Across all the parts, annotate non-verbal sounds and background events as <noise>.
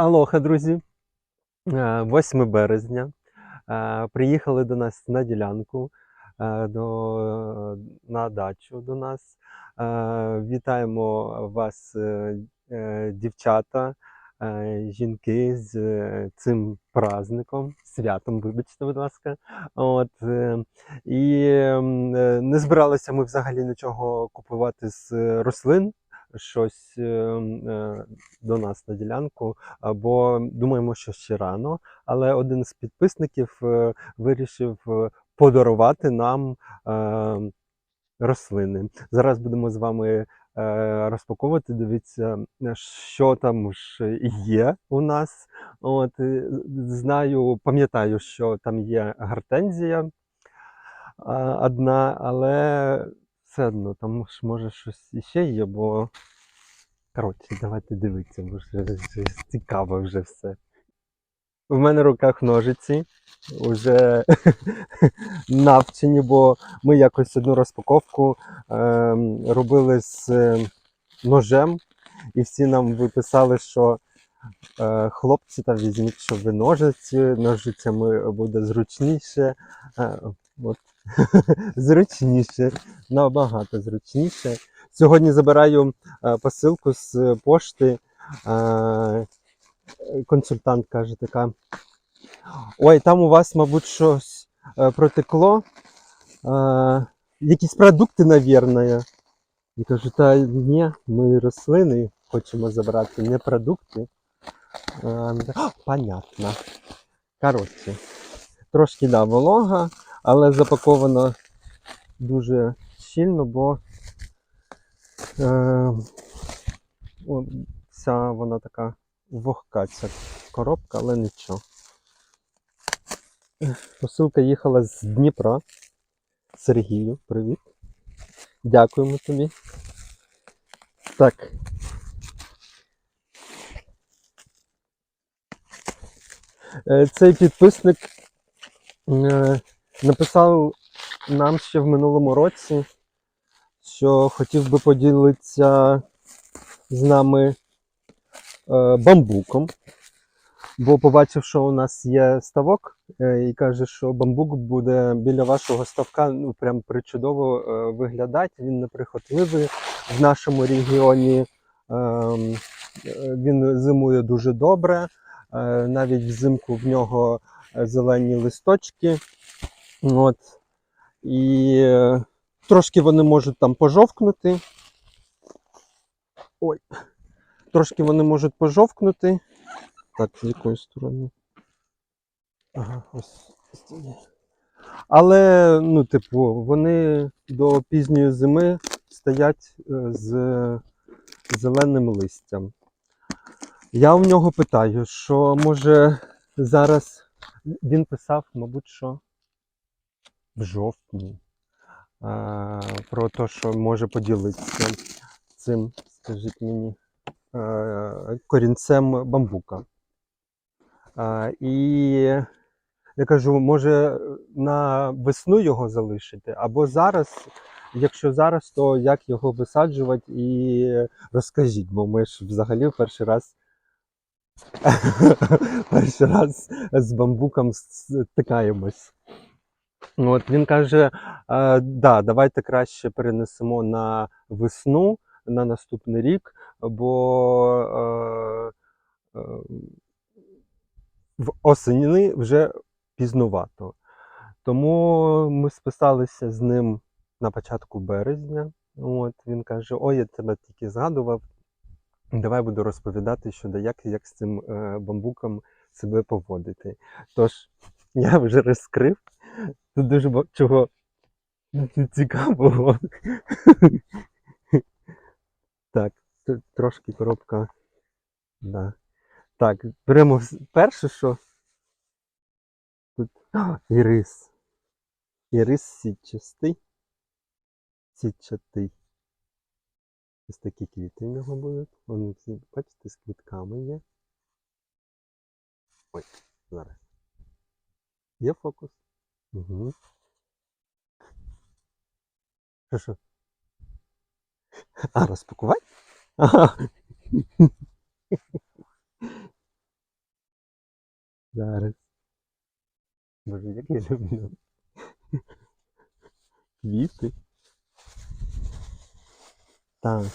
Алоха, друзі. Е, 8 березня. Е, Приїхали до нас на ділянку, е, до, на дачу до нас. Е, Вітаємо вас, е, е, дівчата, е, жінки з е, цим праздником, святом, вибачте, будь ласка. От, е, і е, не збиралися ми взагалі нічого купувати з е, рослин, щось е, е, до нас на ділянку, а, бо думаємо, що ще рано. Але один з підписників е, вирішив е, подарувати нам рослини. Зараз будемо з вами розпаковувати. Дивіться, що там ж є у нас. От, знаю, пам'ятаю, що там є гортензія одна, але все одно там ж може щось іще є, бо коротше, давайте дивитися, бо вже, вже цікаво вже все. В мене в руках ножиці вже <laughs> навчені, бо ми якось одну розпаковку ем, робили з е, ножем, і всі нам виписали, що е, хлопці та візьміть, щоб ви ножиці, ножицями буде зручніше. Е, от. <laughs> зручніше, набагато зручніше. Сьогодні забираю е, посилку з пошти. Е, консультант каже така. Ой, там у вас, мабуть, щось е, протекло. Якісь продукти, навірно. Я кажу, та ні, ми рослини хочемо забрати, не продукти. Е, вона така, «А, понятно. Коротше, трошки да, волога, але запаковано дуже щільно, бо е, вся вона така вогка ця коробка, але нічого. Посилка їхала з Дніпра. Сергію, привіт. Дякуємо тобі. Так. Е, Цей підписник е, написав нам ще в минулому році, що хотів би поділитися з нами е, бамбуком. Бо побачив, що у нас є ставок, е, і каже, що бамбук буде біля вашого ставка ну, прям причудово е, виглядати. Він неприхотливий в нашому регіоні. ем, Він зимує дуже добре. Навіть взимку в нього зелені листочки. От. І е, трошки вони можуть там пожовкнути. Ой. Трошки вони можуть пожовкнути. Так, з якої сторони? Ага, ось. Але, ну, типу, вони до пізньої зими стоять е, з зеленим листям. Я у нього питаю, що може зараз він писав, мабуть, що в жовтні. А, про те, що може поділитися цим, скажіть мені, корінцем бамбука. І я кажу, може на весну його залишити, або зараз, якщо зараз, то як його висаджувати і розкажіть, бо ми ж взагалі перший раз <laughs> перший раз з бамбуком стикаємось. От він каже: «Е, да, давайте краще перенесемо на весну, на наступний рік, бо е, е, в осені вже пізнувато. Тому ми списалися з ним на початку березня. От він каже: Ой, я тебе тільки згадував. Давай буду розповідати щодо як, як з цим бамбуком себе поводити. Тож, я вже розкрив. Тут дуже чого цікавого. так, трошки коробка. Да. Так, беремо перше, що тут ірис. Ірис сітчастий. Сітчатий. Ось такі квіти в нього будуть. Вони всі, бачите, з квітками є. Ой, зараз. Є фокус? Угу. Що що? А, розпакувати? Ага. <laughs> Зараз. Боже, як я люблю. Квіти. Так.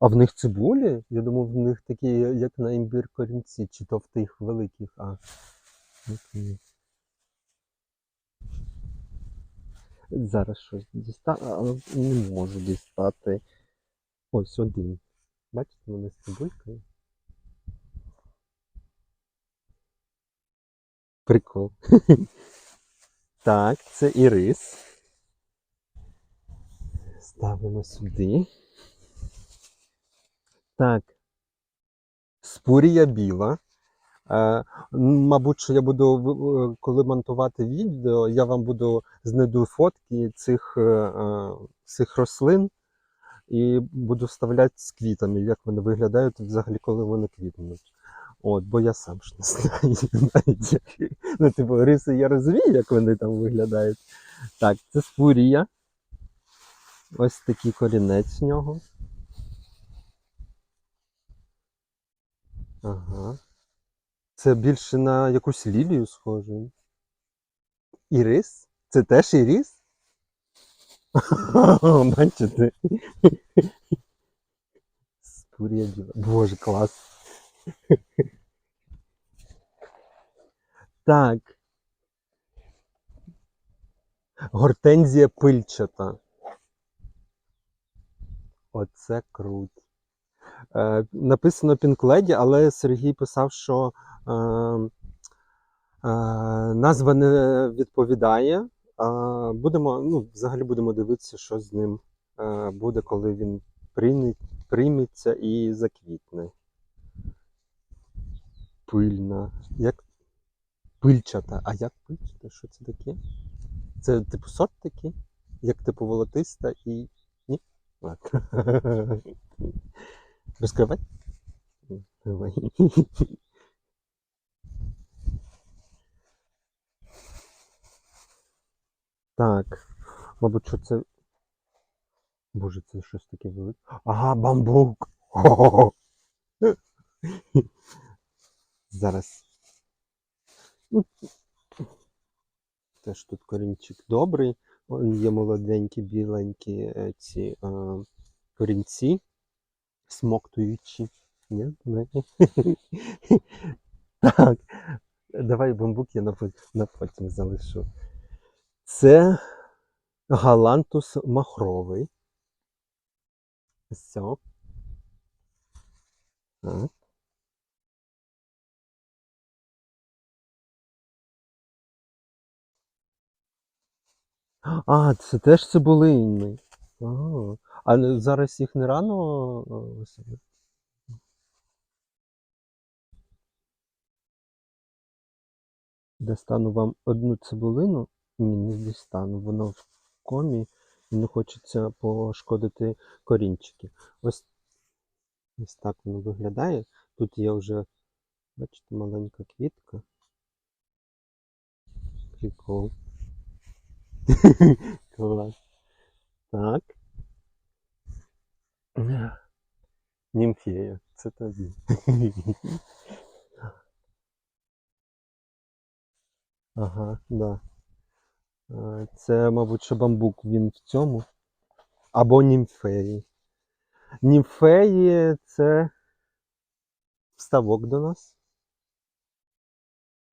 А в них цибулі? Я думав, в них такі, як на імбір корінці, чи то в тих великих, а. окей. Зараз щось дістати, але не можу дістати. Ось один. Бачите, вони з цибулькою. Прикол. <laughs> Так, це і рис. Ставимо сюди. Так. Спурія біла. Е, мабуть, що я буду, коли монтувати відео, я вам буду знайду фотки цих, е, е, цих рослин і буду вставляти з квітами, як вони виглядають взагалі, коли вони квітнуть. От, бо я сам ж не знаю. <laughs> Ну, типу, риси я розумію, як вони там виглядають. Так, це спурія. Ось такий корінець в нього. Ага. Це більше на якусь лілію схоже. Ірис? Це теж ірис? <laughs> Бачите? Спурія біла. Боже, клас. Так. Гортензія пильчата. Оце круть. Е, написано Lady, але Сергій писав, що назва не відповідає. Будемо, ну, взагалі будемо дивитися, що з ним е, буде, коли він прийметься і заквітне. Пильна. Як пильчата. А як пильчата? Що це таке? Це типу сорт такий? Як типу волотиста і. Ні? Ладно. <laughs> Розкривай. Давай. <laughs> Так. Мабуть, що це. Боже, це щось таке велике. Ага, бамбук. Хо-хо-хо. <laughs> Зараз. Ну, Теж тут корінчик добрий. Є молоденькі, біленькі е, ці е, корінці, смоктуючі. Ні? <laughs> Так. Давай бамбук я на потім залишу. Це галантус махровий. Все. Так. А, це теж цибулинний. А зараз їх не рано. Достану вам одну цибулину. Ні, не дістану. Воно в комі і не хочеться пошкодити корінчики. Ось, ось так воно виглядає. Тут є вже, бачите, маленька квітка. Прикол. <laughs> Клас. Так. Німфея, це тобі. <laughs> Ага, да. Е, Це, мабуть, що бамбук він в цьому. Або німфеї. Німфеї це вставок до нас.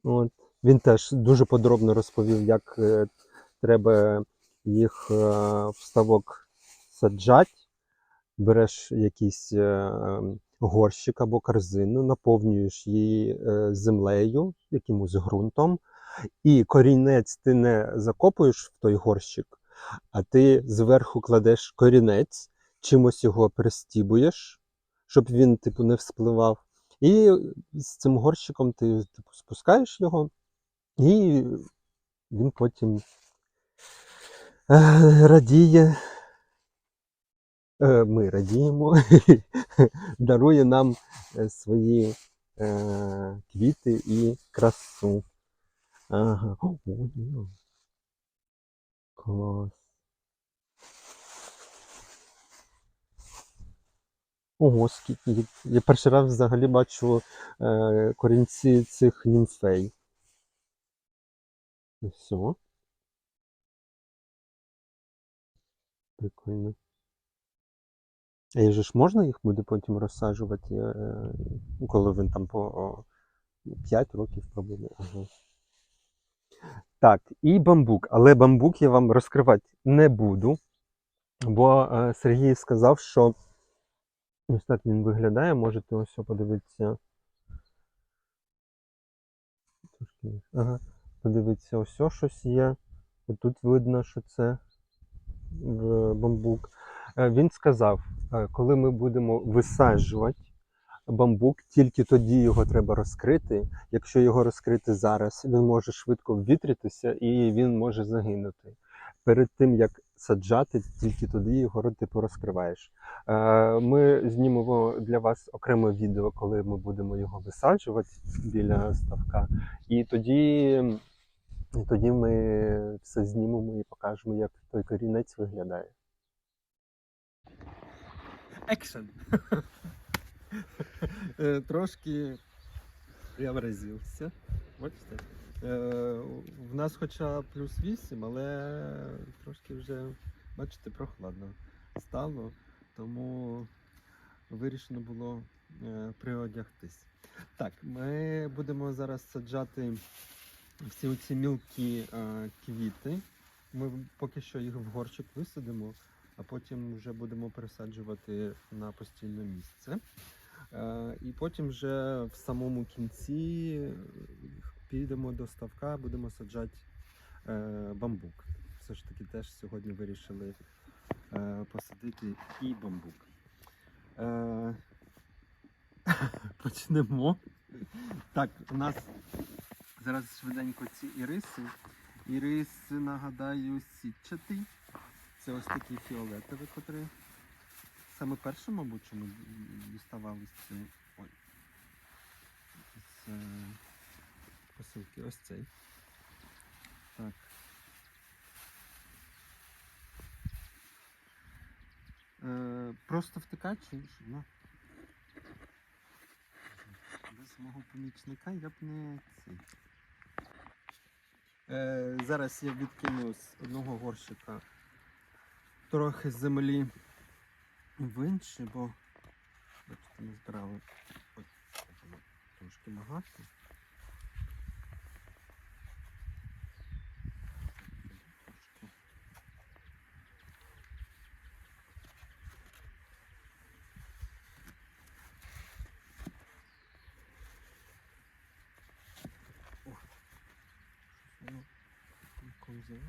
От. Він теж дуже подробно розповів, як е, треба їх е, в ставок саджати. Береш якийсь горщик або корзину, наповнюєш її землею, якимось ґрунтом, і корінець ти не закопуєш в той горщик, а ти зверху кладеш корінець, чимось його пристібуєш, щоб він типу, не вспливав. І з цим горщиком ти типу, спускаєш його, і він потім е, радіє. Е, Ми радіємо, дарує нам е, свої квіти і красу. Ага. О, ні. Клас. Ого, скільки. Я перший раз взагалі бачу е, корінці цих німфей. Все. Прикольно. А і же ж можна їх буде потім розсаджувати, е, коли він там по 5 років пробуде. Ага. Так, і бамбук. Але бамбук я вам розкривати не буду, бо е, Сергій сказав, що ось так він виглядає. Можете ось подивитися. Ага. Подивитися, ось щось є. Отут видно, що це бамбук. Е, Він сказав, е, коли ми будемо висаджувати бамбук, тільки тоді його треба розкрити. Якщо його розкрити зараз, він може швидко ввітритися і він може загинути. Перед тим як саджати, тільки тоді його типу розкриваєш. Е, Ми знімемо для вас окреме відео, коли ми будемо його висаджувати біля ставка. І тоді, і тоді ми все знімемо і покажемо, як той корінець виглядає. Екшен. <laughs> <laughs> Е, Трошки я вразився. Бачите? Е, В нас хоча плюс 8, але трошки вже, бачите, прохладно стало, тому вирішено було е, приодягтись. Так, ми будемо зараз саджати всі оці мілкі квіти. Ми поки що їх в горщик висадимо а потім вже будемо пересаджувати на постійне місце. Е, І потім вже в самому кінці е, підемо до ставка, будемо саджати е, бамбук. Все ж таки теж сьогодні вирішили посадити і бамбук. <laughs> Почнемо. Так, у нас зараз швиденько ці іриси. Ірис, нагадаю, сітчатий. Це ось такий фіолетовий, котрий саме перший, мабуть, що ми діставали з цієї. Ой. З е, посилки. Ось цей. Так. Е, просто що? На. Без мого помічника я б не цей. Е, зараз я відкину з одного горщика трохи землі в інший, бо бачите, нездравий. трошки багато. Трошки. О, щось воно не ковзає.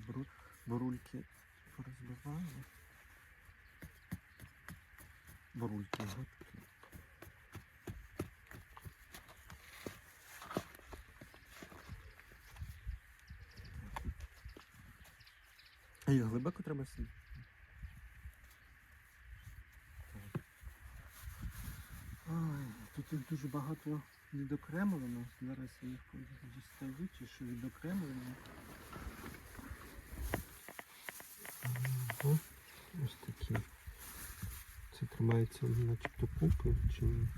Ці буру- бурульки порозбиваю. Бурульки готові. А їх глибоко треба сидіти? Ой, тут їх дуже багато відокремлено. Зараз я їх діставу, чи що відокремлено. Ого, ось такі. Це тримається начебто купи. Чи... ні?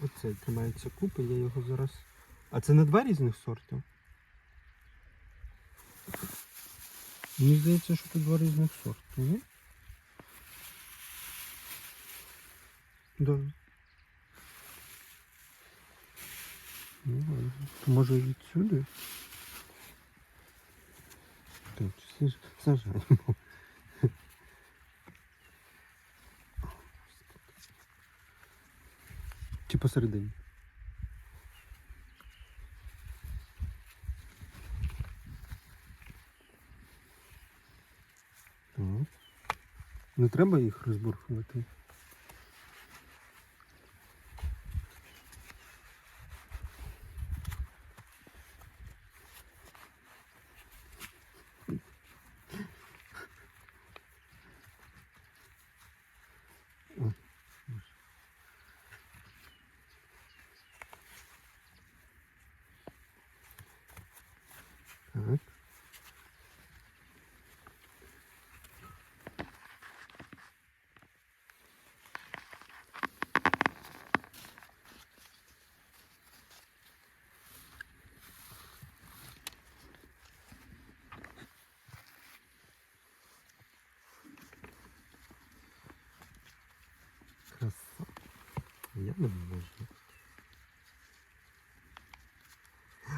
Оце тримається купи, я його зараз. А це не два різних сорти? Мені здається, що це два різних сорти, ні? Да. Ну ладно. Може відсюди? Так, саж- сажаємо. Чи посередині? Не треба їх розбурхувати. Не можу.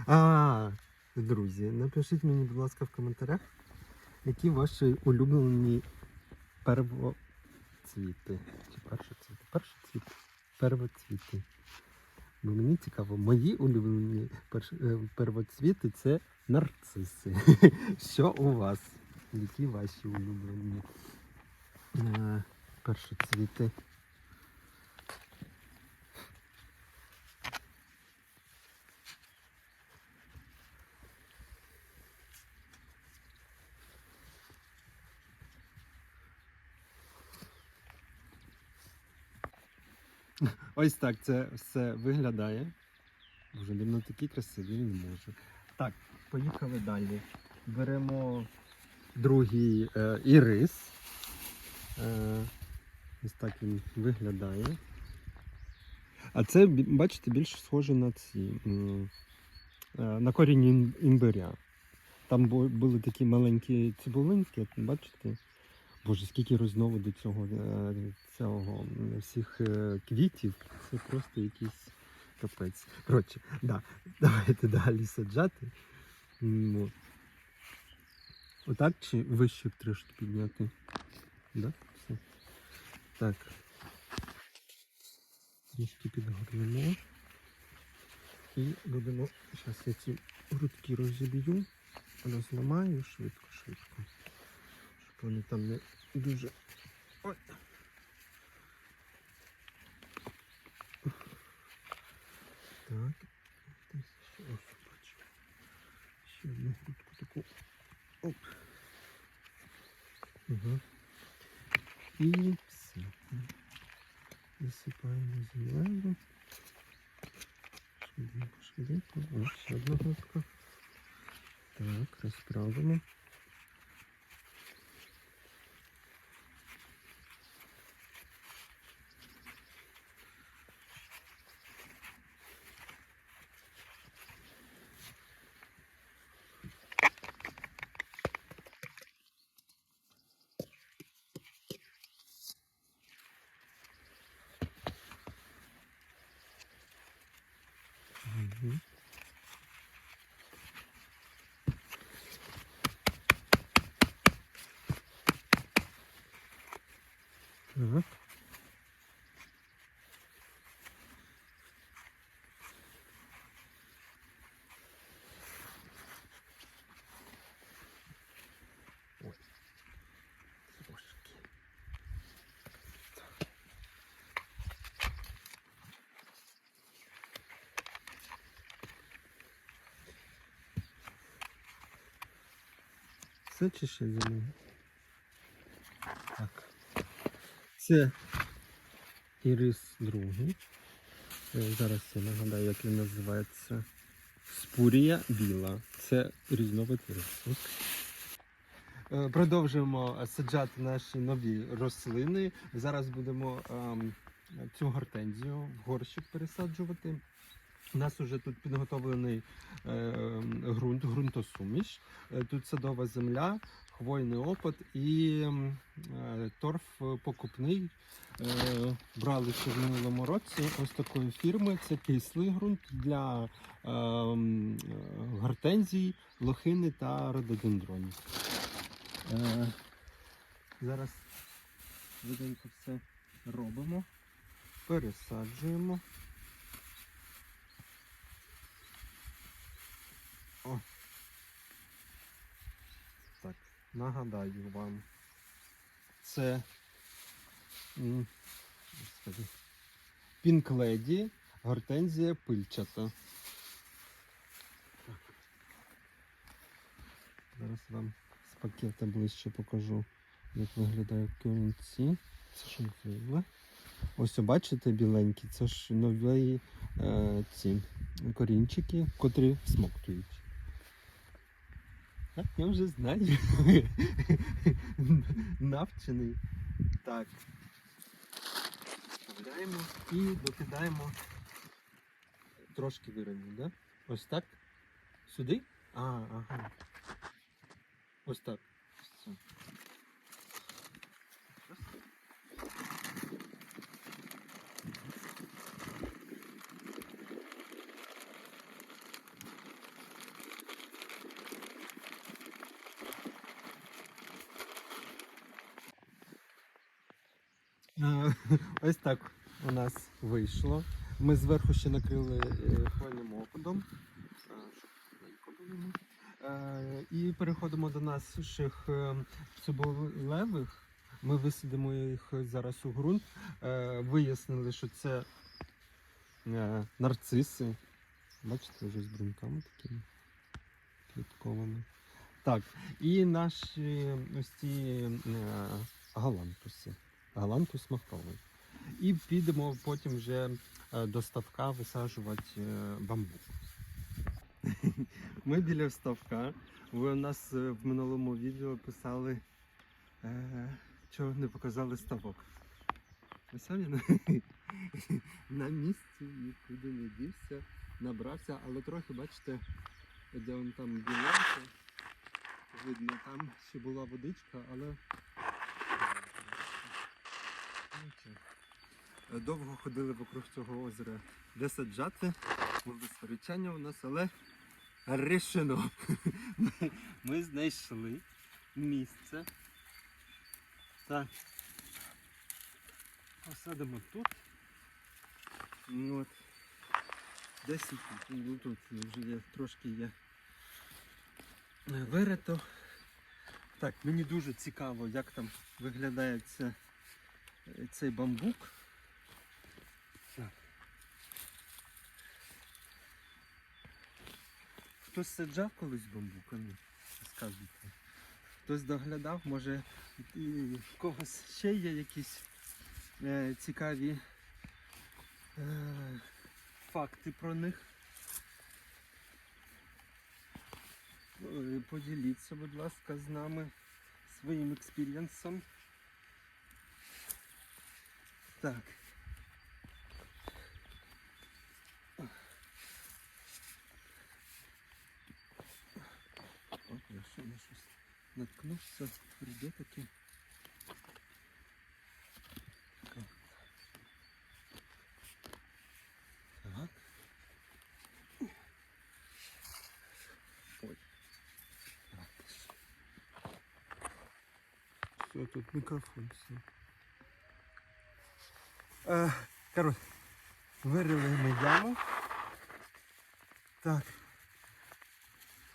А, друзі, напишіть мені, будь ласка, в коментарях, які ваші улюблені первоцвіти. Чи першоцвіти? Першоцвіти. Первоцвіти. Бо мені цікаво, мої улюблені е, первоцвіти це нарциси. <laughs> Що у вас? Які ваші улюблені е, першоцвіти? Ось так це все виглядає. Боже, він на такий красивий не може. Так, поїхали далі. Беремо другий е, ірис. Е, ось так він виглядає. А це, бачите, більш схоже на ці. е, на корінь імбиря. Там були такі маленькі цибулинки, бачите? Боже, скільки різновидів цього, е, цього всіх е, квітів. Це просто якийсь капець. Коротше, да, <laughs> давайте далі саджати. От. Отак чи вище б трошки підняти? Да? Все. Так. Трішки підгорнемо. І будемо. Зараз я ці грудки розіб'ю, розламаю швидко-швидко. Щоб вони там не дуже. Ой. Так. Ще ось бачу. Ще одну грудку таку. Оп. Угу. І все. Засипаємо землею. Швиденько, швиденько. Ось ще одна грудка. Так, розправимо. Це чи ще зелений? Так. Це ірис другий. Е, Зараз я нагадаю, як він називається. Спурія біла. Це різновид ірису. Е, Продовжуємо саджати наші нові рослини. Зараз будемо ем, цю гортензію в горщик пересаджувати. У нас вже тут підготовлений е, ґрунт, ґрунтосуміш. Е, Тут садова земля, хвойний опад і е, торф покупний. Е, Брали ще в минулому році ось такої фірми. Це кислий ґрунт для е, гортензій, лохини та рододендронів. Е, Зараз швиденько все робимо, пересаджуємо. О. Так, нагадаю вам. Це пінкледі, гортензія пильчата. Зараз вам з пакета ближче покажу, як виглядають корінці. Це ж нове. Ось бачите біленькі, це ж нові е, ці корінчики, котрі смоктують. Так, я вже знаю. Навчений. Так. Вставляємо і докидаємо трошки вирівняно, да? Ось так. Сюди? А, ага. Ось так. Все. Е, <laughs> Ось так у нас вийшло. Ми зверху ще накрили е, хвойним опадом. Е, І переходимо до наших е, цибулевих. Ми висадимо їх зараз у ґрунт. Вияснили, що це нарциси. Бачите, вже з бруньками такими квіткованими. Так, і наші ось ці галантуси. Галантус махровий. І підемо потім вже е, до ставка висаджувати е, бамбук. Ми біля ставка. Ви у нас е, в минулому відео писали, чого не показали ставок. Ось він <laughs> на місці нікуди не дівся, набрався, але трохи, бачите, де он там біленько, видно, там ще була водичка, але Нічого. Е, Довго ходили вокруг цього озера, де саджати. Сперечання у нас, але рішено. <laughs> Ми, знайшли місце. Так. Посадимо тут. Ну, От. Десь ну, тут вже є, трошки є вирито. Так, мені дуже цікаво, як там виглядає це, цей бамбук. Хтось саджав колись бамбук, а ну, скажіть. Хтось доглядав, може і в когось ще є якісь е, цікаві е, факти про них. Е, Поділіться, будь ласка, з нами своїм експірієнсом. Так. От я ще на щось наткнувся, прийде таки. Так. Так. Ой. Все, тут мікрофон все. Е, коротше, вирили яму. Так.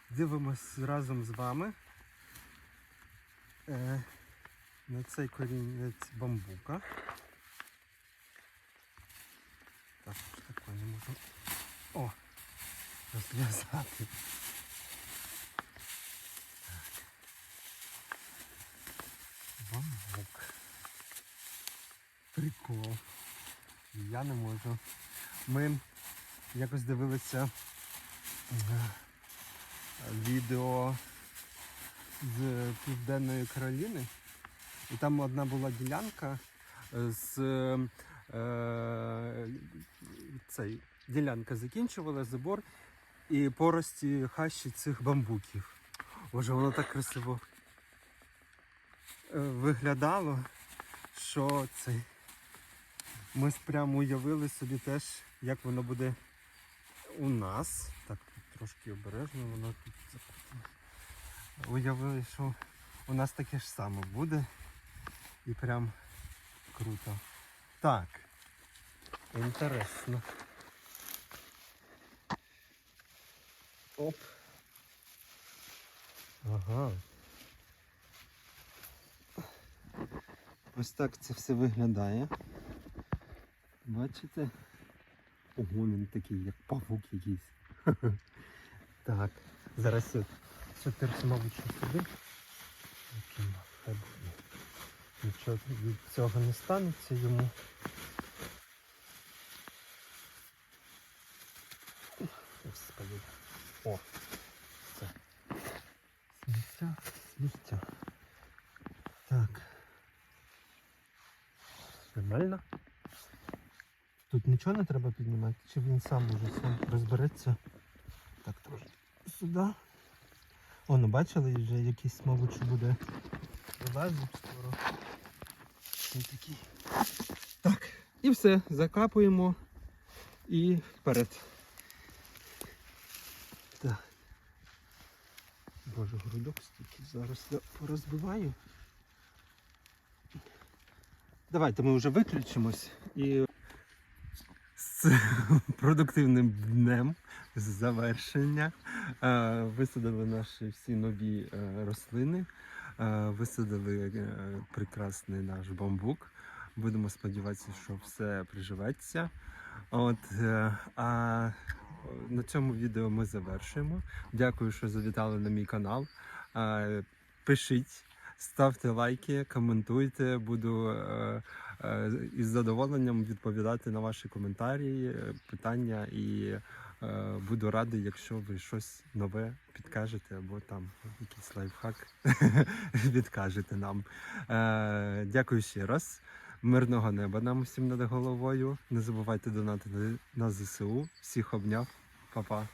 Дивимось разом з вами на цей корінець бамбука. Так, таке не можу. О! Розв'язати. Бамбук. Прикол. Я не можу. Ми якось дивилися е, відео з Південної Кароліни. І там одна була ділянка е, з е, цей, ділянка закінчувала забор і порості хащі цих бамбуків. Боже, воно так красиво е, виглядало, що цей. Ми прямо уявили собі теж, як воно буде у нас. Так, трошки обережно, воно тут запутано. Уявили, що у нас таке ж саме буде. І прям круто. Так. Інтересно. Оп. Ага. Ось так це все виглядає. Бачите? Ого, він такий, як павук якийсь. <laughs> Так, зараз я чотири, мабуть, що сюди. Нічого від цього не станеться йому. Господи. О! Все. Сміття, сміття. Так. Нормально? Тут нічого не треба піднімати, чи він сам уже сам розбереться. Так, трошки сюди. О, ну бачили, вже якийсь, мабуть, буде вилазить скоро. Ось такий. Так, і все, закапуємо і вперед. Так. Боже, грудок стільки зараз я порозбиваю. Давайте ми вже виключимось і з <laughs> продуктивним днем завершення. Е, Висадили наші всі нові е, рослини, е, висадили прекрасний наш бамбук. Будемо сподіватися, що все приживеться. От, а на цьому відео ми завершуємо. Дякую, що завітали на мій канал. Пишіть, ставте лайки, коментуйте. Буду із задоволенням відповідати на ваші коментарі, питання і буду радий, якщо ви щось нове підкажете або там якийсь лайфхак <laughs> підкажете нам. Е, Дякую ще раз. Мирного неба нам усім над головою. Не забувайте донатити на ЗСУ. Всіх обняв. Па-па.